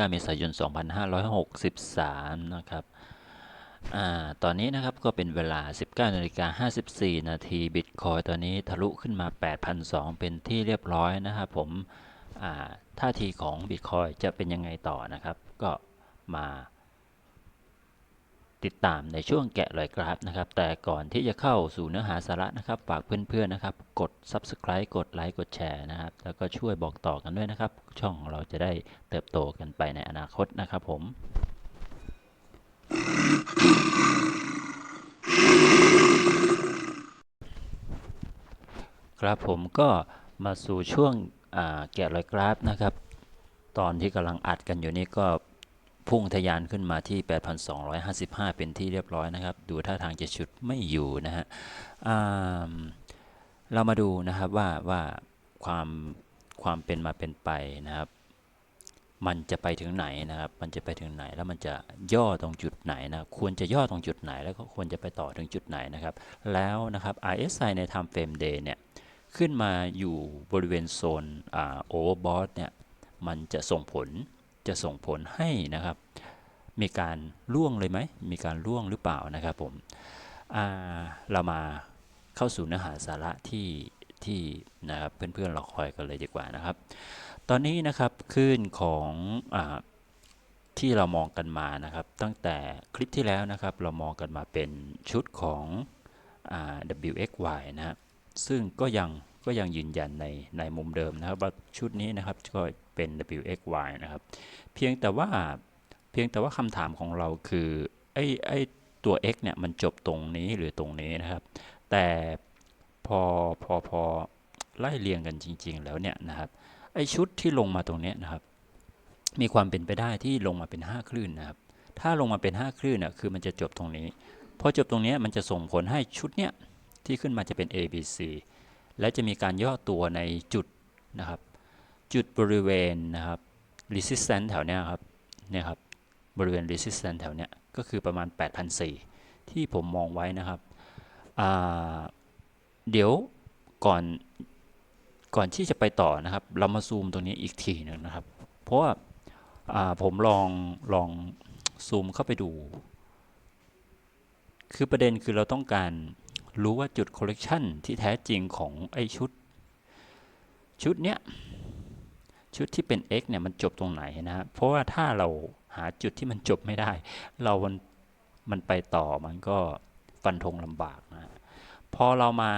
9 เมษายน 2563 นะครับอตอนนี้นะครับก็เป็นเวลา 19นาฬิกา54 นาทีบิตคอยตอนนี้ทะลุขึ้นมา 8,002 เป็นที่เรียบร้อยนะครับผมท่าทีของบิตคอยจะเป็นยังไงต่อนะครับ ก็มา ติดตามในช่วงแกะรอยกราฟนะครับ แต่ก่อนที่จะเข้าสู่เนื้อหาสาระนะครับ ฝากเพื่อนๆนะครับ กด Subscribe กดไลค์กดแชร์นะครับ แล้วก็ช่วยบอกต่อกันด้วยนะครับ ช่องเราจะได้เติบโตกันไปในอนาคตนะครับผมครับผมก็มาสู่ช่วงแกะรอยกราฟนะครับ ตอนที่กำลังอัดกันอยู่นี่ก็ พุ่งทะยานขึ้นมาที่ 8,255 เป็นที่เรียบร้อยนะครับ ดูท่าทางจะชุดไม่อยู่นะฮะเรามาดูนะครับว่าว่าความความเป็นมาเป็นไปนะครับ มันจะไปถึงไหนนะครับ มันจะไปถึงไหนแล้วมันจะย่อตรงจุดไหนนะควรจะย่อตรงจุดไหน แล้วก็ควรจะไปต่อถึงจุดไหนนะครับ แล้วนะครับ RSI ใน time frame day เนี่ยขึ้นมาอยู่บริเวณโซนโอเวอร์บอทเนี่ยมันจะส่งผล จะส่งผลให้นะครับ มีการล่วงเลยไหม มีการล่วงหรือเปล่านะครับผมเรามาเข้าสู่เนื้อหาสาระที่ที่นะครับเพื่อนๆเราคอยกันเลยดีกว่านะครับ ตอนนี้นะครับคลื่นของอที่เรามองกันมานะครับ ตั้งแต่คลิปที่แล้วนะครับ เรามองกันมาเป็นชุดของอ WXY นะครับซึ่งก็ยัง ก็ยังยืนยันในในมุมเดิมนะครับว่าชุดนี้นะครับก็เป็น WXY นะครับ เพียงแต่ว่าเพียงแต่ว่าคำถามของเราคือไอ้ไอ้ตัว x เนี่ยมันจบตรงนี้หรือตรงนี้นะครับ แต่พอพอพอไล่เรียงกันจริง ๆ แล้วเนี่ยนะครับไอ้ชุดที่ลงมาตรงเนี้ยนะครับ มีความเป็นไปได้ที่ลงมาเป็น 5 คลื่นนะครับ ถ้าลงมาเป็น 5 คลื่นน่ะคือมันจะจบตรงนี้พอจบตรงเนี้ยมันจะส่งผลให้ชุดเนี้ยที่ขึ้นมาจะเป็น A B C และจะมีการย่อตัวในจุดนะครับ จุดบริเวณนะครับ resistance แถวเนี้ยครับเนี่ยครับบริเวณ resistance แถวเนี้ยก็คือประมาณ8,400ที่ผมมองไว้นะครับเดี๋ยวก่อนก่อนที่จะไปต่อนะครับ เรามาซูมตรงนี้อีกทีหนึ่งนะครับ เพราะว่าอ่าผมลองลองซูมเข้าไปดู คือประเด็นคือเราต้องการ รู้ว่าจุด correction ที่แท้จริงของไอ้ชุด ชุดเนี้ย ชุดที่เป็น x เนี่ยมันจบตรงไหนนะ เพราะว่าถ้าเราหาจุดที่มันจบไม่ได้ เรามันมันไปต่อมันก็ฟันธงลำบากนะ พอเรามา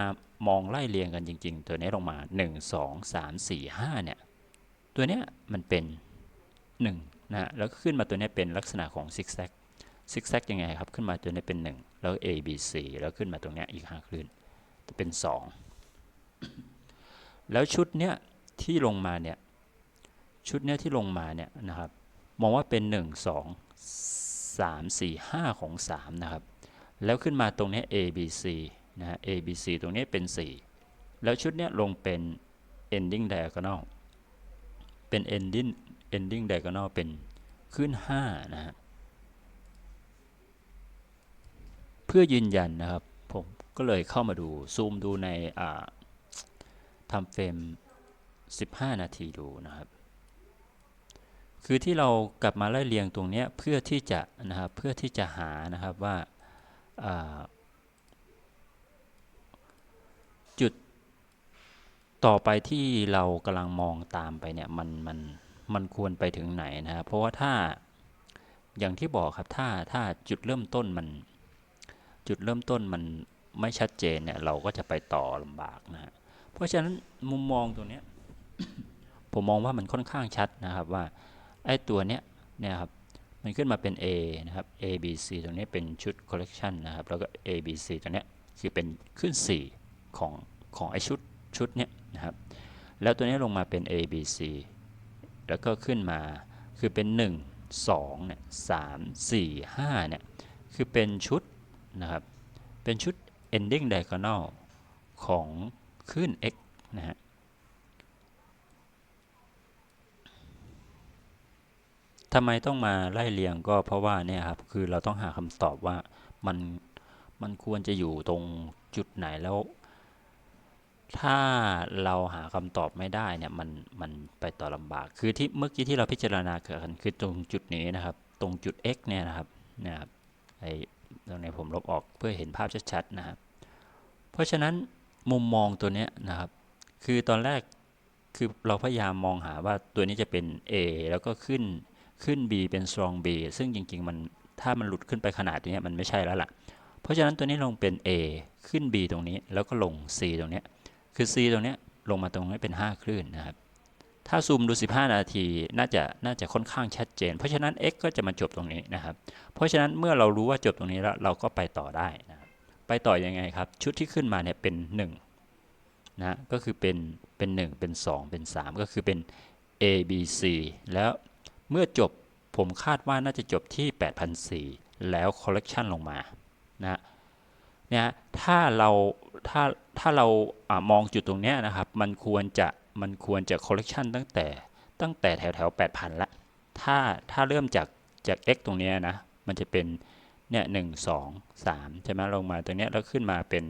มองไล่เรียงกันจริง ๆ ตัวนี้ลงมา 1 2 3 4 5 เนี่ย ตัวเนี้ยมันเป็น 1 นะฮะแล้วก็ขึ้นมาตัวนี้เป็นลักษณะของซิกแซกซิกแซกยังไงครับ ขึ้นมาตัวนี้เป็น 1 แล้ว A B C แล้วขึ้นมาตรงนี้อีก 5 คลื่นจะเป็น 2 แล้วชุดเนี้ยที่ลงมาเนี่ยชุดเนี้ยที่ลงมาเนี่ยนะครับมองว่าเป็น 1 2 3 4 5 ของ 3 นะครับ แล้วขึ้นมาตรงนี้ A B C นะฮะ A B C ตรงนี้เป็น 4 แล้วชุดเนี้ยลงเป็น ending diagonal เป็น ending ending diagonal เป็นขึ้น 5 นะฮะ เพื่อยืนยันนะครับ ผมก็เลยเข้ามาดูซูมดูในทำเฟรม 15 นาทีดูนะครับ คือที่เรากลับมาไล่เรียงตรงนี้เพื่อที่จะนะครับเพื่อที่จะหานะครับว่าอ่าจุดต่อไปที่เรากำลังมองตามไปเนี่ยมันมันมันควรไปถึงไหนนะครับเพราะว่าถ้าอย่างที่บอกครับถ้าถ้าจุดเริ่มต้นมัน จุดเริ่มต้นมันไม่ชัดเจนเนี่ยเราก็จะไปต่อลำบากนะฮะเพราะฉะนั้นมุมมองตรงเนี้ยผมมองว่ามันค่อนข้างชัดนะครับว่าไอ้ตัวเนี้ยเนี่ยครับมันขึ้นมาเป็น A นะครับ A B C ตรงนี้เป็นชุด collection นะครับ แล้วก็ A B C ตรงเนี้ยคือเป็นขึ้น 4 ของของไอชุดชุดเนี้ยนะครับ แล้วตัวนี้ลงมาเป็น A B C แล้วก็ขึ้นมาคือเป็น 1 2เนี่ย3 4 5เนี่ยคือเป็นชุด นะครับ เป็นชุด ending diagonal ของขึ้น x นะฮะทำไมต้องมาไล่เรียงก็เพราะว่าเนี่ยครับคือเราต้องหาคำตอบว่ามันมันควรจะอยู่ตรงจุดไหนแล้ว ถ้าเราหาคำตอบไม่ได้เนี่ยมันมันไปต่อลำบาก คือที่เมื่อกี้ที่เราพิจารณาเกิดกันคือตรงจุดนี้นะครับ ตรงจุด x เนี่ยนะครับนี่ยครับไอ ตรงนี้ผมลบออกเพื่อเห็นภาพชัดๆนะครับ เพราะฉะนั้นมุมมองตัวนี้นะครับ คือตอนแรกคือเราพยายามมองหาว่าตัวนี้จะเป็น A แล้วก็ขึ้นขึ้น B เป็น strong B ซึ่งจริงๆมันถ้ามันหลุดขึ้นไปขนาดนี้มันไม่ใช่แล้วล่ะ เพราะฉะนั้นตัวนี้ลงเป็น A ขึ้น B ตรงนี้แล้วก็ลง C ตรงนี้ คือ C ตรงนี้ลงมาตรงนี้เป็น 5 คลื่นนะครับ ถ้าซูมดู 15 นาที น่าจะน่าจะค่อนข้างชัดเจน เพราะฉะนั้น x ก็จะมาจบตรงนี้นะครับ เพราะฉะนั้นเมื่อเรารู้ว่าจบตรงนี้แล้วเราก็ไปต่อได้นะครับไปต่อยังไงครับ ชุดที่ขึ้นมาเนี่ยเป็น1นะก็คือเป็นเป็น 1 เป็น 2 เป็น 3 ก็คือเป็น A B C แล้วเมื่อจบผมคาดว่าน่าจะจบที่ 8,004แล้ว collection ลงมานะเนี่ยถ้าเราถ้าถ้าเราอามองจุดตรงนี้นะครับ มันควรจะ มันควรจะ collection ตั้งแต่ตั้งแต่แถวแถว8,000ละ ถ้าถ้าเริ่มจากจาก x ตรงเนี้ยนะ มันจะเป็นเนี่ยหนึ่งสองสามใช่ไหมลงมาตรงเนี้ยแล้วขึ้นมาเป็น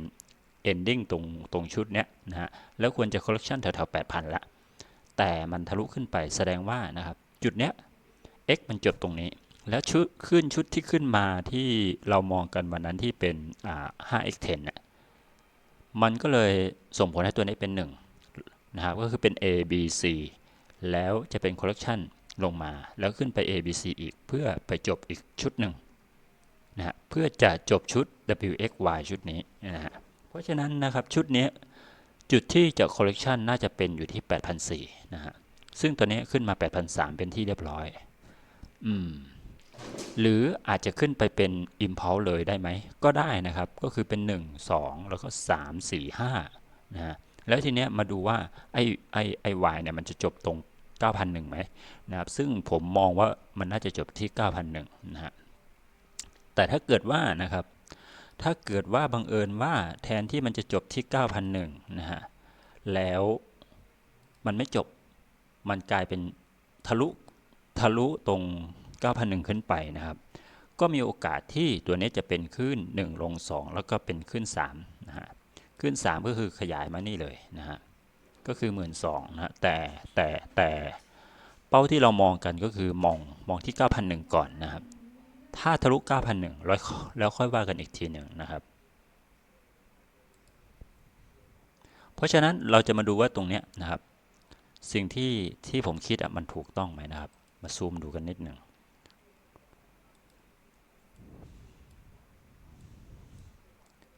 ending ตรงตรงชุดเนี้ยนะฮะ แล้วควรจะ collection แถวแถว8,000ละ แต่มันทะลุขึ้นไปแสดงว่านะครับ จุดเนี้ย x มันจบตรงนี้ แล้วชุดขึ้นชุดที่ขึ้นมาที่เรามองกันวันนั้นที่เป็นอ่า 5x10 เนี่ยมันก็เลยส่งผลให้ตัวนี้เป็น 1 นะครับก็คือเป็น a b c แล้วจะเป็น collection ลงมาแล้วขึ้นไป a b c อีกเพื่อไปจบอีกชุดหนึ่งนะฮะเพื่อจะจบชุด w x y ชุดนี้นะฮะเพราะฉะนั้นนะครับชุดนี้จุดที่จะ collection น่าจะเป็นอยู่ที่ 8,004นะฮะ ซึ่งตัวนี้ขึ้นมา 8,003 เป็นที่เรียบร้อย อืม หรืออาจจะขึ้นไปเป็น impulse เลยได้ไหม ก็ได้นะครับ ก็คือเป็น 1 2 แล้วก็ 3 4 5 นะฮะ แล้วทีเนี้ยมาดูว่าไอ้ไอ้ไอ้ y เนี่ยมันจะจบตรง 9,001ไหมนะครับซึ่งผมมองว่ามันน่าจะจบที่ 9,001นะฮะแต่ถ้าเกิดว่านะครับ ถ้าเกิดว่าบังเอิญว่าแทนที่มันจะจบที่ 9,001นะฮะแล้วมันไม่จบมันกลายเป็นทะลุทะลุตรง 9,001 ขึ้นไปนะครับ ก็มีโอกาสที่ตัวนี้จะเป็นขึ้น 1 ลง 2 แล้วก็เป็นขึ้น 3 ขึ้น 3 ก็คือขยายมานี่เลยนะฮะก็คือ 1 2ื่นนะฮะแต่แต่แต่เป้าที่เรามองกันก็คือมองมองที่ 9,001 ก่อนนะครับ ถ้าทะลุ 9,001แล้วแล้วค่อยว่ากันอีกทีหนึ่งนะครับ เพราะฉะนั้นเราจะมาดูว่าตรงเนี้ยนะครับ สิ่งที่ที่ผมคิดอะมันถูกต้องไหมนะครับ มาซูมดูกันนิดหนึ่ง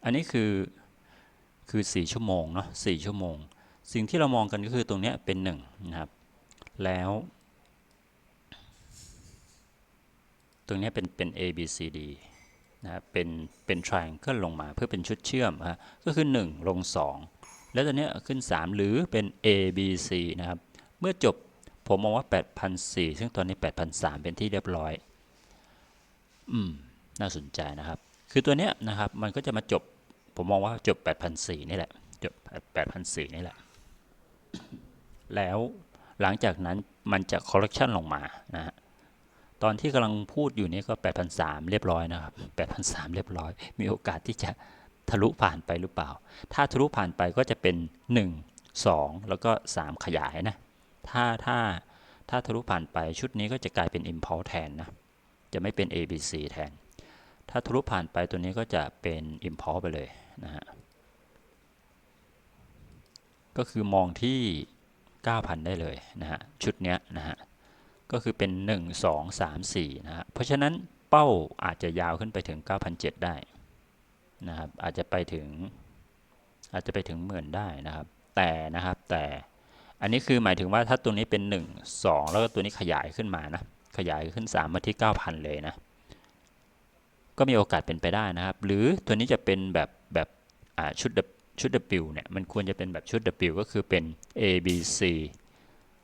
อันนี้คือ คือ 4 ชั่วโมงเนาะ4ชั่วโมง สิ่งที่เรามองกันก็คือตรงนี้เป็น1นะครับ แล้ว ตรงนี้เป็นเป็น A B C D นะครับเป็นเป็น triangle ลงมาเพื่อเป็นชุดเชื่อมฮะก็คือ 1 ลง 2 แล้วตอนนี้ขึ้น 3 หรือเป็น A B C นะครับ เมื่อจบผมมองว่า8,004ซึ่งตอนนี้8,003เป็นที่เรียบร้อย อืม น่าสนใจนะครับ คือตัวเนี้ยนะครับ มันก็จะมาจบ ผมมองว่าจบ8,004นี่แหละ จบ8,004นี่แหละ แล้วหลังจากนั้นมันจะ correction ลงมานะฮะตอนที่กำลังพูดอยู่นี้ก็8,003เรียบร้อยนะครับ8,003เรียบร้อย มีโอกาสที่จะทะลุผ่านไปหรือเปล่า ถ้าทะลุผ่านไปก็จะเป็น 1 2 แล้วก็ 3 ขยายนะ ถ้าถ้าถ้าทะลุผ่านไปชุดนี้ก็จะกลายเป็น impulse แทนนะ จะไม่เป็น ABC แทน ถ้าทะลุผ่านไปตัวนี้ก็จะเป็น impulse ไปเลย นะฮะก็คือมองที่ 9,000 ได้เลยนะฮะชุดเนี้ยนะฮะก็คือเป็น 1 2 3 4นะฮะเพราะฉะนั้นเป้าอาจจะยาวขึ้นไปถึง 9,007 ได้นะครับอาจจะไปถึงอาจจะไปถึงหมื่นได้นะครับ แต่นะครับแต่อันนี้คือหมายถึงว่าถ้าตัวนี้เป็น 1 2 แล้วก็ตัวนี้ขยายขึ้นมานะขยายขึ้น 3 มาที่ 9,000 เลยนะก็มีโอกาสเป็นไปได้นะครับ หรือตัวนี้จะเป็นแบบ ชุดชุด W เนี่ยมันควรจะเป็นแบบชุด W ก็คือเป็น A B C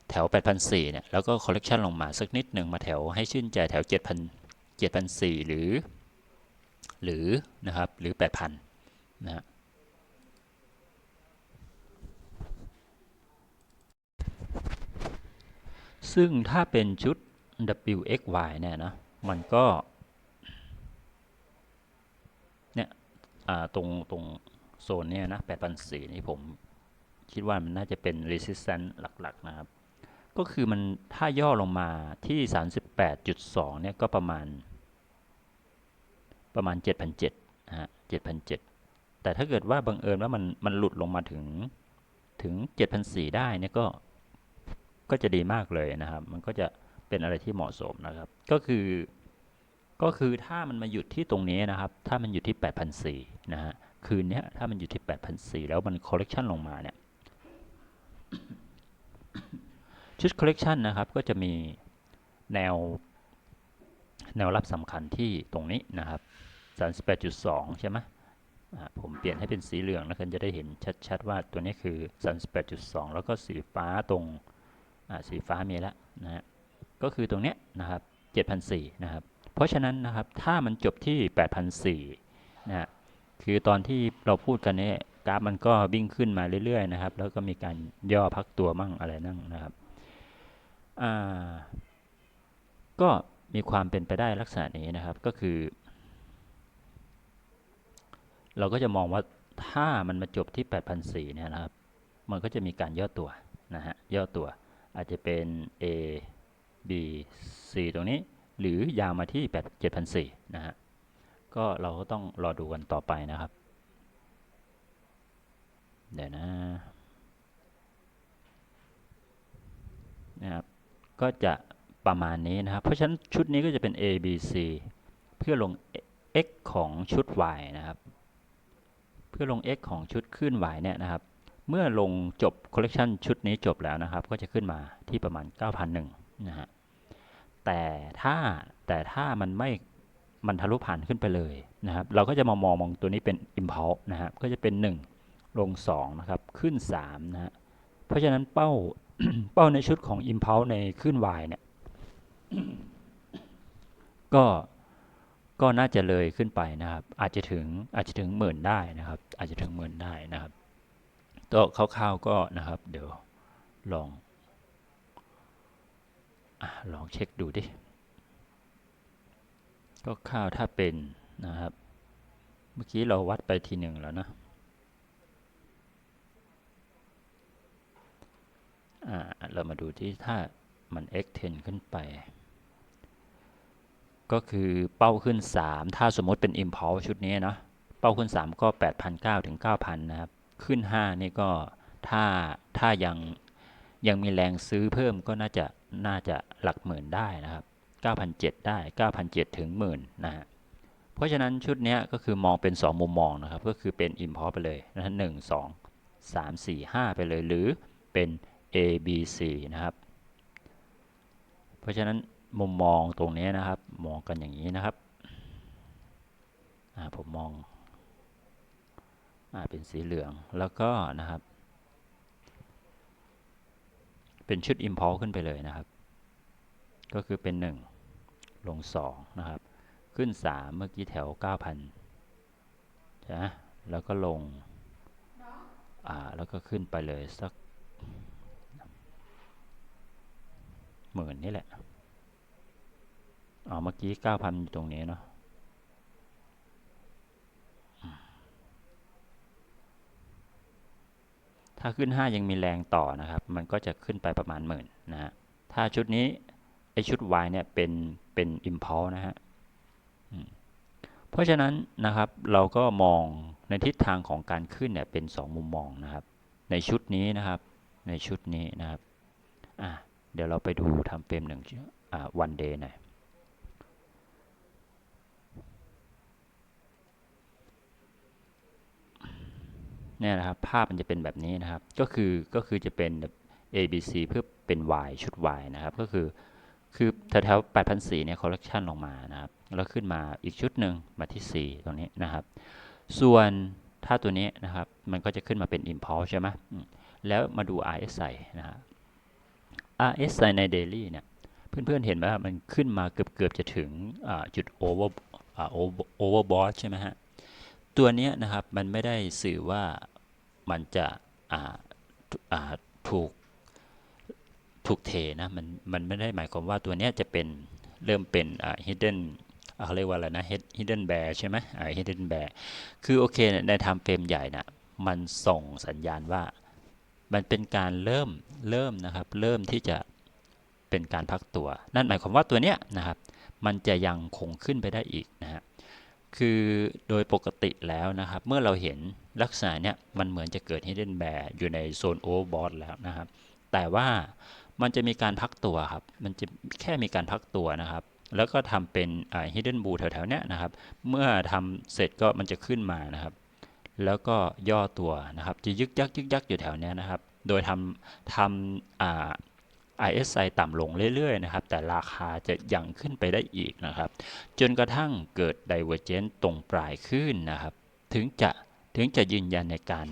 แถว8,004เนี่ยแล้วก็ collection ลงมาสักนิดหนึ่งมาแถวให้ชื่นใจแถว 7,000 7,004หรือ หรือนะครับหรือ 8,000 นะฮะซึ่งถ้าเป็นชุด W X Y เนี่ยนะ มันก็ เนี่ยตรงตรง นเนี่ยนะ8,004นี่ผมคิดว่ามันน่าจะเป็น resistance หลัก ๆ นะครับ ก็คือมันถ้าย่อลงมาที่ 38.2 เนี่ยก็ประมาณ ประมาณ 7,700นะฮะ7,700 แต่ถ้าเกิดว่าบังเอิญว่ามันมันหลุดลงมาถึงถึง 7,400 ได้เนี่ยก็ก็จะดีมากเลยนะครับ มันก็จะเป็นอะไรที่เหมาะสมนะครับ ก็คือ ก็คือถ้ามันมาหยุดที่ตรงนี้นะครับ ถ้ามันอยู่ที่ 8,400 นะฮะ คืนนี้ถ้ามันอยู่ที่8,400 แล้วมัน correction ลงมาเนี่ย ชุด correction นะครับ ก็จะมีแนว แนวรับสำคัญที่ตรงนี้นะครับ38.2 ใช่ไหมผมเปลี่ยนให้เป็นสีเหลืองแล้วกันจะได้เห็นชัดๆว่าตัวนี้คือ 38.2 แล้วก็สีฟ้าตรงสีฟ้ามีแล้วนะฮะก็คือตรงเนี้ยนะครับ7,400นะครับ เพราะฉะนั้นนะครับ ถ้ามันจบที่8,400นะฮะ คือตอนที่เราพูดกันเนี่ยกราฟมันก็วิ่งขึ้นมาเรื่อยๆนะครับ แล้วก็มีการย่อพักตัวมั่งอะไรนั่งนะครับอ่าก็มีความเป็นไปได้ลักษณะนี้นะครับก็คือ เราก็จะมองว่าถ้ามันมาจบที่8,400เนี่ยนะครับ มันก็จะมีการย่อตัวนะฮะย่อตัวอาจจะเป็น A B C ตรงนี้ หรือยาวมาที่8 7,400นะฮะ ก็เราก็ต้องรอดูกันต่อไปนะครับ เดี๋ยวนะนะครับก็จะประมาณนี้นะครับ เพราะฉะนั้นชุดนี้ก็จะเป็น A B C เพื่อลง x ของชุด y นะครับ เพื่อลง x ของชุดขึ้น y เนี่ยนะครับ เมื่อลงจบ collection ชุดนี้จบแล้วนะครับ ก็จะขึ้นมาที่ประมาณ 9,001นะฮะแต่ถ้าแต่ถ้ามันไม่ มันทะลุผ่านขึ้นไปเลยนะครับ เราก็จะมามองมองตัวนี้เป็น impulse นะครับก็จะเป็น 1 ลง2นะครับขึ้น3นะฮะเพราะฉะนั้นเป้าเป้าในชุดของ impulse ในขึ้น y เนี่ยก็ก็น่าจะเลยขึ้นไปนะครับ อาจจะถึงอาจจะถึงหมื่นได้นะครับ อาจจะถึงหมื่นได้นะครับตัวคร่าวๆก็นะครับ เดี๋ยวลองอลองเช็คดูดิ ก็ข้าวถ้าเป็นนะครับ เมื่อกี้เราวัดไปทีหนึ่งแล้วนะเรามาดูที่ถ้ามัน x10 ขึ้นไป ก็คือเป้าขึ้น 3 ถ้าสมมติเป็น impulse ชุดนี้นะเป้าขึ้น 3 ก็ 8,900 ถึง 9,000 นะครับ ขึ้น 5 นี่ก็ถ้าถ้ายังยังมีแรงซื้อเพิ่มก็น่าจะน่าจะหลักหมื่นได้นะครับ 9,700ได้9,700ถึงหมื่นนะฮะเพราะฉะนั้นชุดนี้ก็คือมองเป็น 2 มุมมองนะครับ ก็คือเป็น import ไปเลยนะฮะ1 2 3 4 5ไปเลยหรือเป็น A B C นะครับ เพราะฉะนั้นมุมมองตรงนี้นะครับ มองกันอย่างนี้นะครับอ่าผมมองอ่าเป็นสีเหลืองแล้วก็นะครับ เป็นชุด impulse ขึ้นไปเลยนะครับ ก็คือเป็น 1 ลง2นะครับ ขึ้น 3 เมื่อกี้แถว 9,000ใช่ไหมแล้วก็ลง อ่า แล้วก็ขึ้นไปเลยสักหมื่นนี่แหละอ๋อเมื่อกี้ 9,000อยู่ตรงนี้เนาะถ้าขึ้น 5 ยังมีแรงต่อนะครับ มันก็จะขึ้นไปประมาณหมื่นนะฮะ ถ้าชุดนี้ ไอชุด Y เนี่ยเป็นเป็น impulse นะฮะเพราะฉะนั้นนะครับเราก็มองในทิศทางของการขึ้นเนี่ยเป็น 2 มุมมองนะครับ ในชุดนี้นะครับ ในชุดนี้นะครับอะเดี๋ยวเราไปดูทำเฟรมหนึ่งอ่าวันเดย์หน่อยเนี่ยนะครับภาพมันจะเป็นแบบนี้นะครับ ก็คือก็คือจะเป็น A B C เพื่อเป็น Y ชุด Y นะครับ ก็คือ คือแถวๆ8,004เนี่ย correction ลงมานะครับแล้วขึ้นมาอีกชุดหนึ่งมาที่ 4 ตรงนี้นะครับ ส่วนถ้าตัวนี้นะครับ มันก็จะขึ้นมาเป็น impulse ใช่ไหมแล้วมาดู RSI นะครับ RSI ใน daily เนี่ย เพื่อนๆเห็นไหมครับมันขึ้นมาเกือบๆจะถึงจุด over overbought ใช่ไหมฮะ ตัวนี้นะครับ มันไม่ได้สื่อว่ามันจะถูก ถูกเทนะมันมันไม่ได้หมายความว่าตัวนี้จะเป็นเริ่มเป็น hidden เขาเรียกว่าอะไรนะ hidden bear ใช่ไหม hidden bear คือโอเคในไทม์เฟรมใหญ่นะมันส่งสัญญาณว่า มันเป็นการเริ่มเริ่มนะครับ เริ่มที่จะเป็นการพักตัว นั่นหมายความว่าตัวเนี้ยนะครับ มันจะยังคงขึ้นไปได้อีกนะฮะคือโดยปกติแล้วนะครับ เมื่อเราเห็นลักษณะเนี้ยมันเหมือนจะเกิด hidden bear อยู่ในโซน overbought แล้วนะครับ แต่ว่า มันจะมีการพักตัวครับ มันจะแค่มีการพักตัวนะครับ แล้วก็ทำเป็นอ่า hidden bull แถวๆเนี้ยนะครับ เมื่อทำเสร็จก็มันจะขึ้นมานะครับ แล้วก็ย่อตัวนะครับ จะยึกยักยึกยักอยู่แถวเนี้ยนะครับ โดยทำทำอ่า RSI ต่ำลงเรื่อยๆนะครับ แต่ราคาจะยังขึ้นไปได้อีกนะครับ จนกระทั่งเกิด Divergence ตรงปลายขึ้นนะครับ ถึงจะถึงจะยืนยันในการ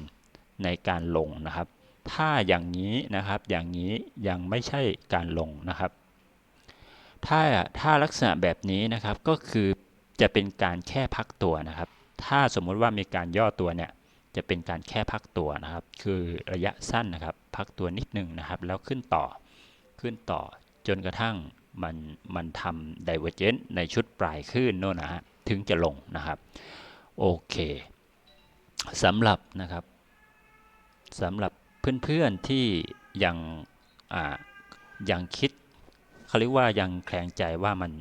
ในการลงนะครับ ถ้าอย่างนี้นะครับอย่างนี้ยังไม่ใช่การลงนะครับถ้าถ้าลักษณะแบบนี้นะครับก็คือจะเป็นการแค่พักตัวนะครับ ถ้าสมมุติว่ามีการย่อตัวเนี่ยจะเป็นการแค่พักตัวนะครับ คือระยะสั้นนะครับ พักตัวนิดนึงนะครับ แล้วขึ้นต่อขึ้นต่อจนกระทั่งมันมันทำ divergence ในชุดปลายขึ้นโน่นนะฮะถึงจะลงนะครับ โอเคสำหรับนะครับสำหรับ เพื่อนๆที่ยังยังคิดเขาเรียกว่ายังแคลงใจว่ามัน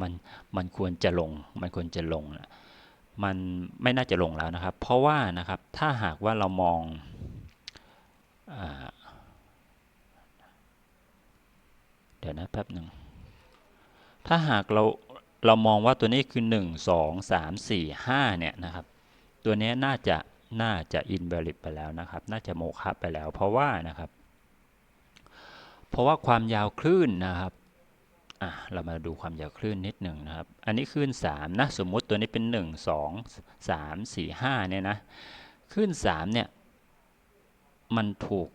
มันมันควรจะลง มันควรจะลงนะมันไม่น่าจะลงแล้วนะครับ เพราะว่านะครับถ้าหากว่าเรามองอเดี๋ยวนะแป๊บหนึ่งถ้าหากเราเรามองว่าตัวนี้คือ 1 2 3 4 5เนี่ยนะครับ ตัวนี้น่าจะ น่าจะอินเวลิดไปแล้วนะครับ น่าจะโมฆะไปแล้ว เพราะว่านะครับ เพราะว่าความยาวคลื่นนะครับอะเรามาดูความยาวคลื่นนิดหนึ่งนะครับ อันนี้คลื่น3นะสมมุติตัวนี้เป็น 1 2 3 4 5เนี่ยนะคลื่น3เนี่ยมันถูก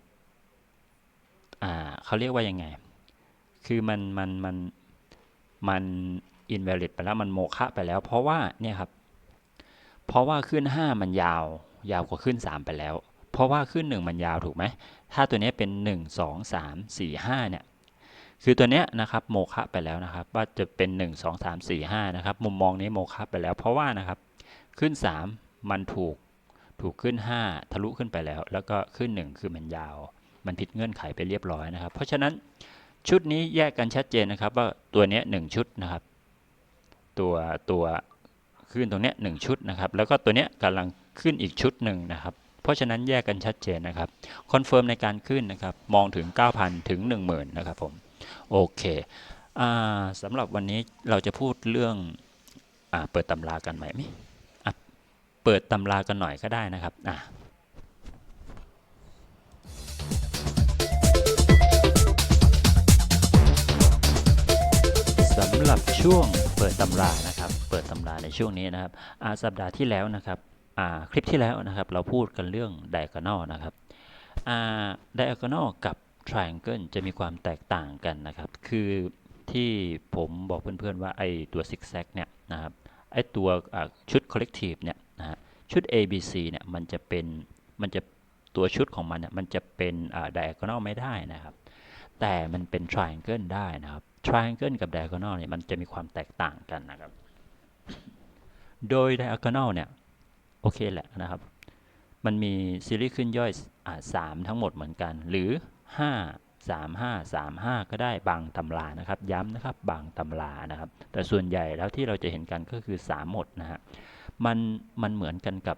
อ่าเขาเรียกว่ายังไง คือมันมันมันมันอินเวลิดไปแล้วมันโมฆะไปแล้ว เพราะว่าเนี่ยครับเพราะว่าขึ้น5มันยาว ยาวกว่าขึ้น 3 ไปแล้ว เพราะว่าขึ้น 1 มันยาวถูกไหม ถ้าตัวนี้เป็น 1 2 3 4 5เนี่ย คือตัวเนี้ยนะครับโมฆะไปแล้วนะครับ ว่าจะเป็น 1 2 3 4 5นะครับ มุมมองนี้โมฆะไปแล้ว เพราะว่านะครับ ขึ้น 3 มันถูก ถูกขึ้น 5 ทะลุขึ้นไปแล้ว แล้วก็ขึ้น 1 คือมันยาว มันผิดเงื่อนไขไปเรียบร้อยนะครับ เพราะฉะนั้นชุดนี้แยกกันชัดเจนนะครับ ว่าตัวเนี้ยหนึ่งชุดนะครับ ตัวตัวขึ้นตรงเนี้ยหนึ่งชุดนะครับ แล้วก็ตัวเนี้ยกำลัง ขึ้นอีกชุดหนึ่งนะครับ เพราะฉะนั้นแยกกันชัดเจนนะครับคอนเฟิร์มในการขึ้นนะครับ มองถึง 9,000 ถึง 10,000 นะครับผม โอเคอสำหรับวันนี้เราจะพูดเรื่องอเปิดตำรากันไหมไหมเปิดตำรากันหน่อยก็ได้นะครับอะสำหรับช่วงเปิดตำรานะครับ เปิดตำราในช่วงนี้นะครับอาสัปดาห์ที่แล้วนะครับ คลิปที่แล้วนะครับ เราพูดกันเรื่อง diagonal นะครับ diagonal กับ triangle จะมีความแตกต่างกันนะครับ คือที่ผมบอกเพื่อนๆว่าไอ้ตัว zigzag เนี่ยนะครับไอ้ตัวชุด collective เนี่ยนะฮะชุด A B C เนี่ยมันจะเป็นมันจะตัวชุดของมันเนี่ยมันจะเป็นอ่า diagonal ไม่ได้นะครับ แต่มันเป็น triangle ได้นะครับ triangle กับ diagonal เนี่ยมันจะมีความแตกต่างกันนะครับ โดย diagonal เนี่ย โอเคแหละนะครับ มันมีซีรีส์ขึ้นย่อยอ่าสามทั้งหมดเหมือนกัน หรือ 5 3 5 3 5 ก็ได้บางตำรานะครับ ย้ำนะครับบางตำรานะครับ แต่ส่วนใหญ่แล้วที่เราจะเห็นกันก็คือ 3 หมดนะฮะมันมันเหมือนกันกับ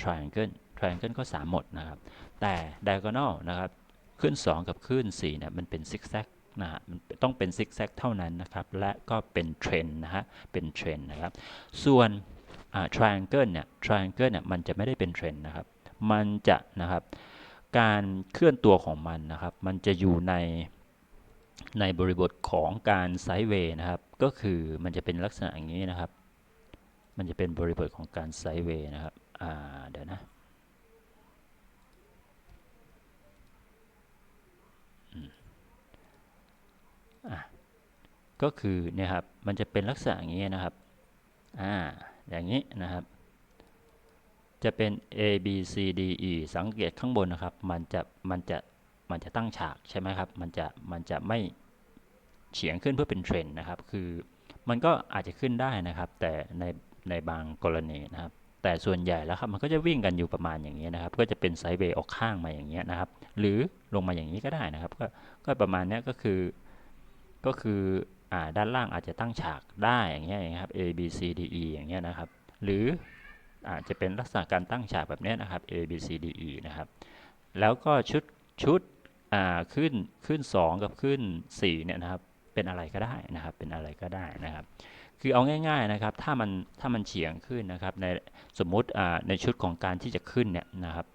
triangle triangle ก็ 3 หมดนะครับ แต่ diagonal นะครับขึ้น 2 กับขึ้น4เนี่ยมันเป็น zigzag นะฮะมันต้องเป็น zigzag เท่านั้นนะครับ และก็เป็นเทรนนะฮะเป็นเทรนนะครับ ส่วน triangle เนี่ย triangle เนี่ยมันจะไม่ได้เป็นเทรนนะครับ มันจะนะครับการเคลื่อนตัวของมันนะครับ มันจะอยู่ในในบริบทของการไซด์เวย์นะครับ ก็คือมันจะเป็นลักษณะอย่างนี้นะครับ มันจะเป็นบริบทของการไซด์เวย์นะครับอ่าเดี๋ยวนะก็คือเนี่ยครับ มันจะเป็นลักษณะอย่างนี้นะครับ อ่า อย่างนี้นะครับ จะเป็น A B C D E สังเกตข้างบนนะครับ มันจะมันจะมันจะตั้งฉากใช่ไหมครับ มันจะมันจะไม่เฉียงขึ้นเพื่อเป็นเทรนด์นะครับ คือมันก็อาจจะขึ้นได้นะครับ แต่ในในบางกรณีนะครับ แต่ส่วนใหญ่แล้วครับ มันก็จะวิ่งกันอยู่ประมาณอย่างนี้นะครับ ก็จะเป็นไซด์เวย์ออกข้างมาอย่างเงี้นะครับ หรือลงมาอย่างนี้ก็ได้นะครับ ก็ก็ประมาณนี้ก็คือก็คือ ด้านล่างอาจจะตั้งฉากได้อย่างเงี้ยครับ A B C D E อย่างเงี้ยนะครับ หรืออาจจะเป็นลักษณะการตั้งฉากแบบนี้นะครับ A B C D E นะครับ แล้วก็ชุดชุดขึ้นขึ้น 2 กับขึ้น4เนี่ยนะครับ เป็นอะไรก็ได้นะครับ เป็นอะไรก็ได้นะครับ คือเอาง่ายๆนะครับ ถ้ามันถ้ามันเฉียงขึ้นนะครับ ในสมมุติในชุดของการที่จะขึ้นเนี่ยนะครับ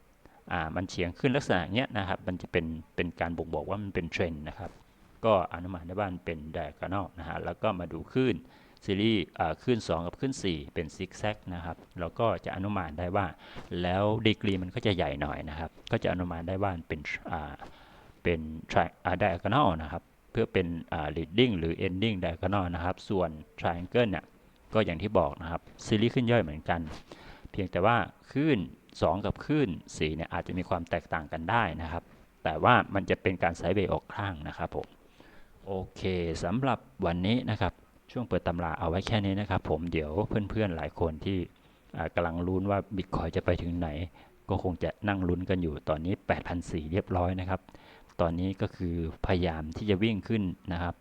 มันเฉียงขึ้นลักษณะเนี้ยนะครับ มันจะเป็นเป็นการบ่งบอกว่ามันเป็นเทรนด์นะครับ ก็อนุมานได้ว่านเป็น diagonal นะฮะแล้วก็มาดูขึ้นซีรีส์ขึ้น2 กับขึ้น4 เป็นซิกแซกนะครับเราก็จะอนุมานได้ว่า แล้วดีกรีมันก็จะใหญ่หน่อยนะครับ ก็จะอนุมานได้ว่าเป็นเป็น tri อ่า diagonal นะครับเพื่อเป็น leading หรือ ending diagonal นะครับ ส่วน triangle เนี่ยก็อย่างที่บอกนะครับซีรีส์ขึ้นย่อยเหมือนกัน เพียงแต่ว่าขึ้น2 กับขึ้น4เนี่ยอาจจะมีความแตกต่างกันได้นะครับ แต่ว่ามันจะเป็นการไซด์เวย์ออกข้างนะครับผม โอเคสำหรับวันนี้นะครับ ช่วงเปิดตำราเอาไว้แค่นี้นะครับ ผมเดี๋ยวเพื่อนๆหลายคนที่กำลังลุ้นว่าบิตคอยจะไปถึงไหน ก็คงจะนั่งลุ้นกันอยู่ตอนนี้ 8,400 เรียบร้อยนะครับ ตอนนี้ก็คือพยายามที่จะวิ่งขึ้นนะครับ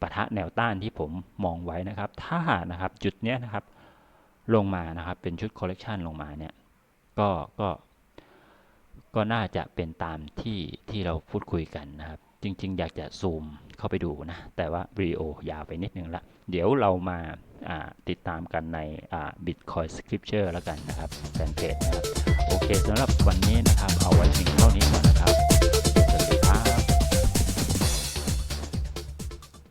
ปะทะแนวต้านที่ผมมองไว้นะครับ ถ้านะครับจุดเนี้ยนะครับลงมานะครับเป็นชุดคอลเลกชันลงมาเนี่ยก็ก็ก็น่าจะเป็นตามที่ที่เราพูดคุยกันนะครับ จริง ๆ อยากจะซูมเข้าไปดูนะ แต่ว่าวิดีโอยาวไปนิดนึงละ เดี๋ยวเรามาติดตามกันใน Bitcoin Scripture แล้วกันนะครับแฟนเพจนะครับ โอเคสำหรับวันนี้นะครับ เอาไว้เพียงเท่านี้ก่อนนะครับ